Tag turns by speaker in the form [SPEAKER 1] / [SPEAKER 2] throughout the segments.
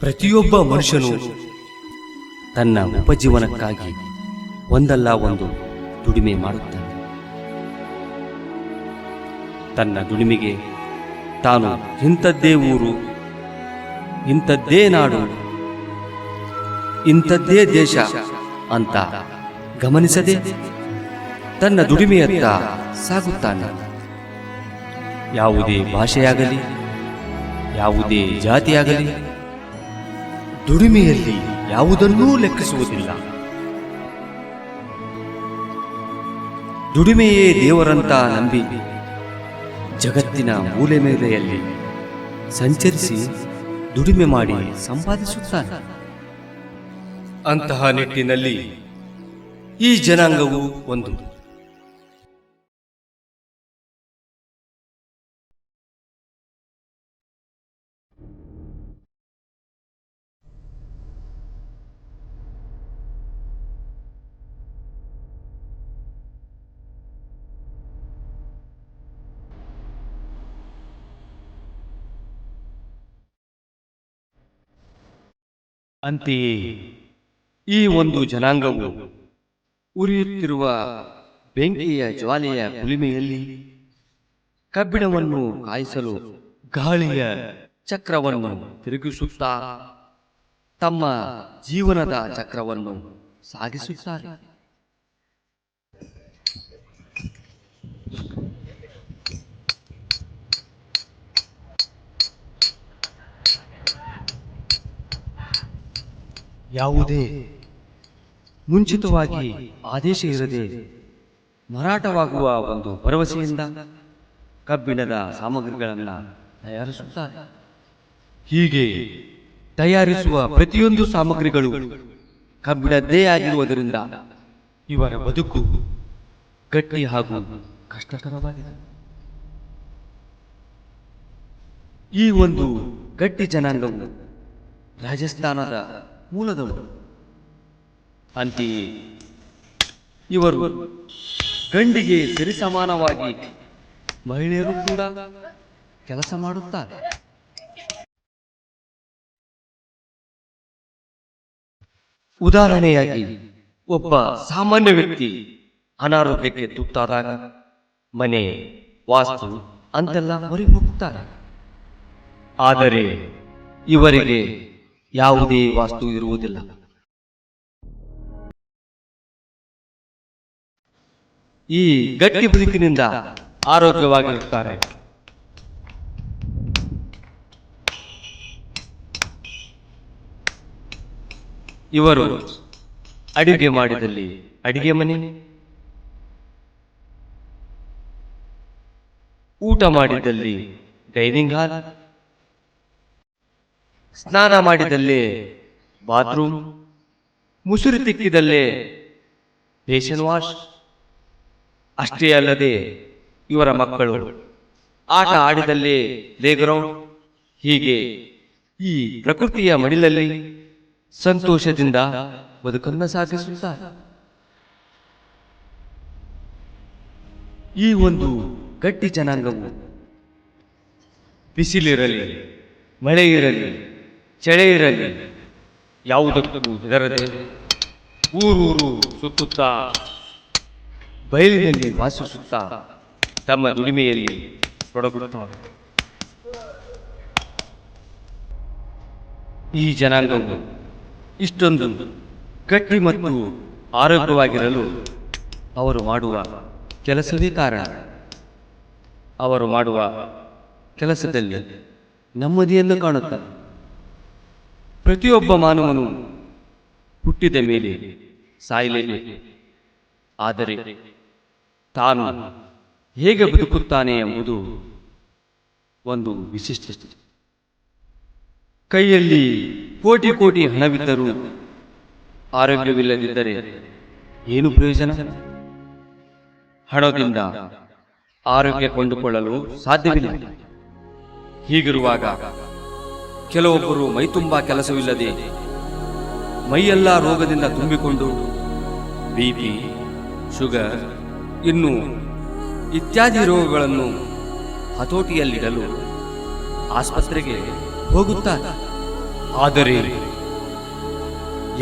[SPEAKER 1] ಪ್ರತಿಯೊಬ್ಬ ಮನುಷ್ಯನು ತನ್ನ ಉಪಜೀವನಕ್ಕಾಗಿ ಒಂದಲ್ಲ ಒಂದು ದುಡಿಮೆ ಮಾಡುತ್ತಾನೆ. ತನ್ನ ದುಡಿಮೆಗೆ ತಾನು ಇಂಥದ್ದೇ ಊರು, ಇಂಥದ್ದೇ ನಾಡು, ಇಂಥದ್ದೇ ದೇಶ ಅಂತ ಗಮನಿಸದೆ ತನ್ನ ದುಡಿಮೆಯತ್ತ ಸಾಗುತ್ತಾನೆ. ಯಾವುದೇ ಭಾಷೆಯಾಗಲಿ, ಯಾವುದೇ ಜಾತಿಯಾಗಲಿ ದುಡಿಮೆಯಲ್ಲಿ ಯಾವುದನ್ನೂ ಲೆಕ್ಕಿಸುವುದಿಲ್ಲ. ದುಡಿಮೆಯೇ ದೇವರಂತ ನಂಬಿ ಜಗತ್ತಿನ ಮೂಲೆ ಮೇಲೆಯಲ್ಲಿ ಸಂಚರಿಸಿ ದುಡಿಮೆ ಮಾಡಿ ಸಂಪಾದಿಸುತ್ತಾನೆ. ಅಂತಹ ನಿಟ್ಟಿನಲ್ಲಿ ಈ ಜನಾಂಗವು ಒಂದು. ಅಂತೆಯೇ ಈ ಒಂದು ಜನಾಂಗವು ಉರಿಯುತ್ತಿರುವ ಬೆಂಕಿಯ ಜ್ವಾಲೆಯ ಕುಲಿಮೆಯಲ್ಲಿ ಕಬ್ಬಿಣವನ್ನು ಕಾಯಿಸಲು ಗಾಳಿಯ ಚಕ್ರವನ್ನು ತಿರುಗಿಸುತ್ತಾ ತಮ್ಮ ಜೀವನದ ಚಕ್ರವನ್ನು ಸಾಗಿಸುತ್ತಾರೆ. ಯಾವುದೇ ಮುಂಚಿತವಾಗಿ ಆದೇಶ ಇರದೆ ಮಾರಾಟವಾಗುವ ಒಂದು ಭರವಸೆಯಿಂದ ಕಬ್ಬಿಣದ ಸಾಮಗ್ರಿಗಳನ್ನು ತಯಾರಿಸುತ್ತಾರೆ. ಹೀಗೆ ತಯಾರಿಸುವ ಪ್ರತಿಯೊಂದು ಸಾಮಗ್ರಿಗಳು ಕಬ್ಬಿಣದ್ದೇ ಆಗಿರುವುದರಿಂದ ಇವರ ಬದುಕು ಗಟ್ಟಿ ಹಾಗೂ ಕಷ್ಟಕರವಾಗಿದೆ. ಈ ಒಂದು ಗಟ್ಟಿ ಜನಾಂಗವು ರಾಜಸ್ಥಾನದ ಮೂಲದವರು ಅಂತೆಯೇ ಇವರು ಗಂಡಿಗೆ ಸರಿಸಮಾನವಾಗಿ ಮಹಿಳೆಯರು ಕೂಡ ಕೆಲಸ ಮಾಡುತ್ತಾರೆ. ಉದಾಹರಣೆಯಾಗಿ ಒಬ್ಬ ಸಾಮಾನ್ಯ ವ್ಯಕ್ತಿ ಅನಾರೋಗ್ಯಕ್ಕೆ ತುತ್ತಾದಾಗ ಮನೆ ವಾಸ್ತು ಅಂತೆಲ್ಲ ಹೊರಗೆ ಹೋಗುತ್ತಾರೆ ಆದರೆ ಇವರಿಗೆ ಯಾವುದೇ ವಾಸ್ತು ಇರುವುದಿಲ್ಲ. ಈ ಗಟ್ಟಿ ಬದುಕಿನಿಂದ ಆರೋಗ್ಯವಾಗಿರುತ್ತಾರೆ. ಇವರು ಅಡಿಗೆ ಮಾಡಿದಲ್ಲಿ ಅಡಿಗೆ ಮನೆ, ಊಟ ಮಾಡಿದಲ್ಲಿ ಡೈನಿಂಗ್ ಹಾಲ್ ಸ್ನಾನ ಮಾಡಿದಲ್ಲಿ ಬಾತ್ರೂಮ್, ಮುಸುರಿ ತಿಕ್ಕಿದಲ್ಲೇ ಫೇಷನ್ ವಾಶ್. ಅಷ್ಟೇ ಅಲ್ಲದೆ ಇವರ ಮಕ್ಕಳು ಆಟ ಆಡಿದಲ್ಲಿ ಪ್ಲೇಗ್ರೌಂಡ್, ಹೀಗೆ ಈ ಪ್ರಕೃತಿಯ ಮಡಿಲಲ್ಲಿ ಸಂತೋಷದಿಂದ ಬದುಕನ್ನು ಸಾಗಿಸುತ್ತಾರೆ. ಈ ಒಂದು ಗಟ್ಟಿ ಜನಾಂಗವು ಬಿಸಿಲಿರಲಿ ಮಳೆ ಇರಲಿ ಚಳಿ ಇರಲಿ ಯಾವುದಕ್ಕೂ ಹೆದರದೆ ಊರೂರು ಸುತ್ತುತ್ತಾ ಬಯಲಿನಲ್ಲಿ ವಾಸಿಸುತ್ತಾ ತಮ್ಮ ದುಡಿಮೆಯಲ್ಲಿ ತೊಡಗುತ್ತಾರೆ. ಈ ಜನಾಂಗವು ಇಷ್ಟೊಂದು ಕಟ್ಟಿ ಮತ್ತು ಆರೋಗ್ಯವಾಗಿರಲು ಅವರು ಮಾಡುವ ಕೆಲಸವೇ ಕಾರಣ. ಅವರು ಮಾಡುವ ಕೆಲಸದಲ್ಲಿ ನೆಮ್ಮದಿಯನ್ನು ಕಾಣುತ್ತಾರೆ. ಪ್ರತಿಯೊಬ್ಬ ಮಾನವನು ಹುಟ್ಟಿದ ಮೇಲೆ ಸಾಯಲೇಬೇಕು ಆದರೆ ತಾನು ಹೇಗೆ ಬದುಕುತ್ತಾನೆ ಎಂಬುದು ಒಂದು ವಿಶಿಷ್ಟ ಕೈಯಲ್ಲಿ ಕೋಟಿ ಕೋಟಿ ಹಣವಿದ್ದರೂ ಆರೋಗ್ಯವಿಲ್ಲದಿದ್ದರೆ ಏನು ಪ್ರಯೋಜನ? ಹಣದಿಂದ ಆರೋಗ್ಯ ಕೊಂಡುಕೊಳ್ಳಲು ಸಾಧ್ಯವಿಲ್ಲ. ಹೀಗಿರುವಾಗ ಕೆಲವೊಬ್ಬರು ಮೈತುಂಬ ಕೆಲಸವಿಲ್ಲದೆ ಮೈಯೆಲ್ಲ ರೋಗದಿಂದ ತುಂಬಿಕೊಂಡು ಬಿಪಿ ಶುಗರ್, ಇನ್ನು ಇತ್ಯಾದಿ ರೋಗಗಳನ್ನು ಹತೋಟಿಯಲ್ಲಿಡಲು ಆಸ್ಪತ್ರೆಗೆ ಹೋಗುತ್ತಾರೆ. ಆದರೆ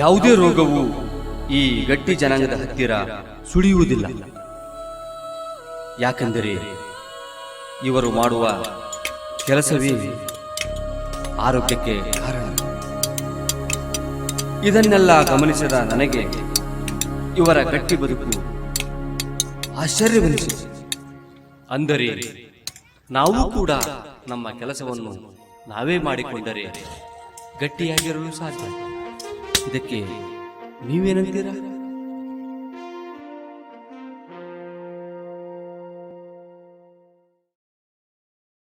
[SPEAKER 1] ಯಾವುದೇ ರೋಗವು ಈ ಗಟ್ಟಿ ಜನಾಂಗದ ಹತ್ತಿರ ಸುಳಿಯುವುದಿಲ್ಲ. ಯಾಕೆಂದರೆ ಇವರು ಮಾಡುವ ಕೆಲಸವೇ ಆರೋಗ್ಯಕ್ಕೆ ಕಾರಣ. ಇದನ್ನೆಲ್ಲ ಗಮನಿಸಿದ ನನಗೆ ಇವರ ಗಟ್ಟಿ ಬದುಕು ಆಶ್ಚರ್ಯವೆನಿಸಿತು. ಅಂದರೆ ನಾವು ಕೂಡ ನಮ್ಮ ಕೆಲಸವನ್ನು ನಾವೇ ಮಾಡಿಕೊಂಡರೆ ಗಟ್ಟಿಯಾಗಿರಲು ಸಾಧ್ಯ. ಇದಕ್ಕೆ ನೀವೇನಂತೀರಾ?